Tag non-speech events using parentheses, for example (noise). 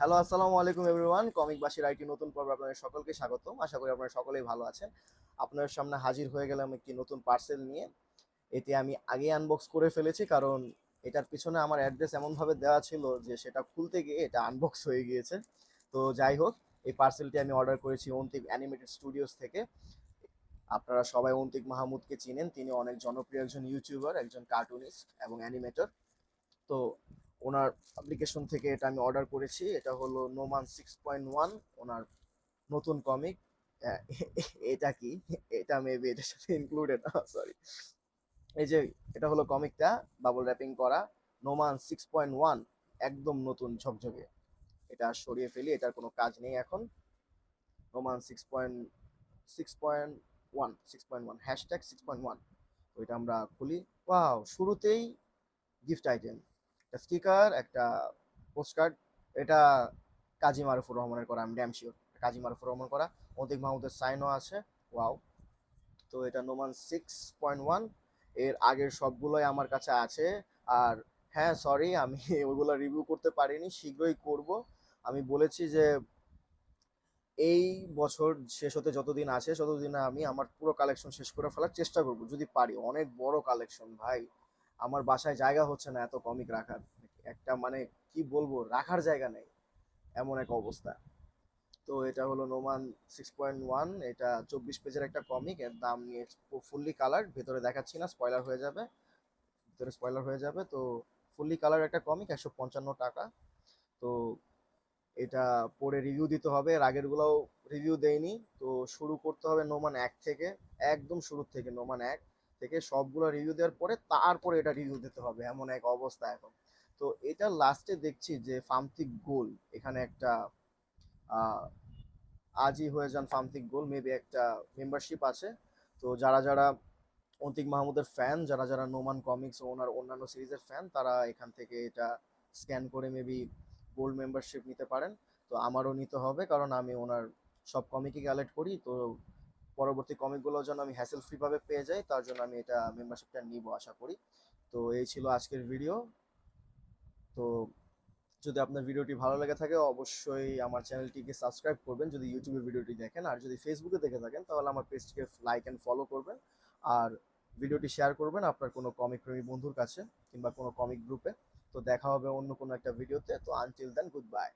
Hello আসসালামু আলাইকুম everyone comic বাসীর IT নতুন পর্ব আপনাদের সকলকে স্বাগতম। আশা করি আপনারা সকলেই ভালো আছেন। আপনাদের সামনে হাজির হয়ে গেলাম একটি নতুন পার্সেল নিয়ে। এটি আমি আগে আনবক্স করে ফেলেছি, কারণ এটার পিছনে আমার অ্যাড্রেস এমনভাবে দেওয়া ছিল যে সেটা খুলতে গিয়ে এটা আনবক্স হয়ে গিয়েছে। তো যাই হোক, এই পার্সেলটি আমি অর্ডার করেছি অন্তিক অ্যানিমেটেড স্টুডিওস থেকে। আপনারা সবাই অন্তিক মাহমুদকে চিনেন। তিনি অনেক জনপ্রিয় একজন ইউটিউবার একজন কার্টুনিস্ট এবং অ্যানিমেটর তো ওনার অ্যাপ্লিকেশন থেকে এটা আমি অর্ডার করেছি। এটা হলো নোমান সিক্স পয়েন্ট ওয়ান ওনার নতুন কমিক এটা কি? এটা মেবি এটার সাথে ইনক্লুডেড সরি এই যে, এটা হলো কমিকটা বাবল র্যাপিং করা। নোমান সিক্স পয়েন্ট ওয়ান একদম নতুন, ঝকঝকে। এটা সরিয়ে ফেলি, এটার কোনো কাজ নেই এখন। Noman six point six point one six point one hashtag six point one এটা আমরা খুলি। ওয়াও শুরুতেই গিফট আইটেম একটা স্টিকার একটা পোস্টকার্ড এটা কাজী মারুফুর রহমানের করা আমি ড্যাম শিওর কাজী মারুফুর রহমান করা। অধিক মাহমুদের সাইনও আছে ওয়াও তো এটা নোমান সিক্স পয়েন্ট ওয়ানের আগের সবগুলোই আমার কাছে আছে। আর হ্যাঁ সরি আমি (laughs) ওইগুলো রিভিউ করতে পারিনি, শীঘ্রই করব। আমি বলেছি যে, এই বছর শেষ হতে যতদিন আছে, ততদিন আমি আমার পুরো কালেকশন শেষ করে ফেলার চেষ্টা করব। যদি পারি, অনেক বড় কালেকশন ভাই। আমার বাসায় জায়গা হচ্ছে না এত কমিক রাখার। একটা মানে কি বলব, রাখার জায়গা নেই। এমন এক অবস্থা। তো এটা হলো নোমান সিক্স পয়েন্ট ওয়ান এটা চব্বিশ পেজের একটা কমিক এর দাম নিয়ে ফুললি কালার ভেতরে দেখাচ্ছি না স্পয়লার হয়ে যাবে। ভিতরে স্পয়লার হয়ে যাবে, তো ফুললি কালার একটা কমিক একশো পঞ্চান্ন টাকা। তো এটা পরে রিভিউ দিতে হবে, এর আগেরগুলোও রিভিউ দেয়নি তো শুরু করতে হবে নোমান এক থেকে, একদম শুরু থেকে নোমান এক। থেকে সবগুলো রিভিউ দেওয়ার পরে তারপরে এটা রিভিউ দিতে হবে, এমন এক অবস্থা এখন। তো এটা লাস্টে দেখছি যে ফামতিক গোল এখানে একটা আজই হয়ে যান ফামতিক গোল মেবি একটা মেম্বারশিপ আছে। তো যারা যারা অন্তিক মাহমুদের ফ্যান যারা যারা নোমান কমিক্স ওনার অন্যান্য সিরিজের ফ্যান তারা এখান থেকে এটা স্ক্যান করে মেবি গোল্ড মেম্বারশিপ নিতে পারেন। তো আমারও নিতে হবে, কারণ আমি ওনার সব কমিকই কালেক্ট করি, তো পরবর্তী কমিকগুলো যেন আমি হ্যাসেল ফ্রি ভাবে পেয়ে যাই, তার জন্য আমি এটা মেম্বারশিপটা নিব আশা করি। তো এই ছিল আজকের ভিডিও তো যদি আপনার ভিডিওটি ভালো লেগে থাকে, অবশ্যই আমার চ্যানেলটিকে সাবস্ক্রাইব করবেন। যদি ইউটিউবে ভিডিওটি দেখেন, আর যদি ফেসবুকে দেখে থাকেন, তাহলে আমার পেজটিকে লাইক অ্যান্ড ফলো করবেন। আর ভিডিওটি শেয়ার করবেন আপনার কোনো কমিক প্রেমী বন্ধুর কাছে কিংবা কোনো কমিক গ্রুপে তো দেখা হবে অন্য কোনো একটা ভিডিওতে তো আনটিল দেন গুড বাই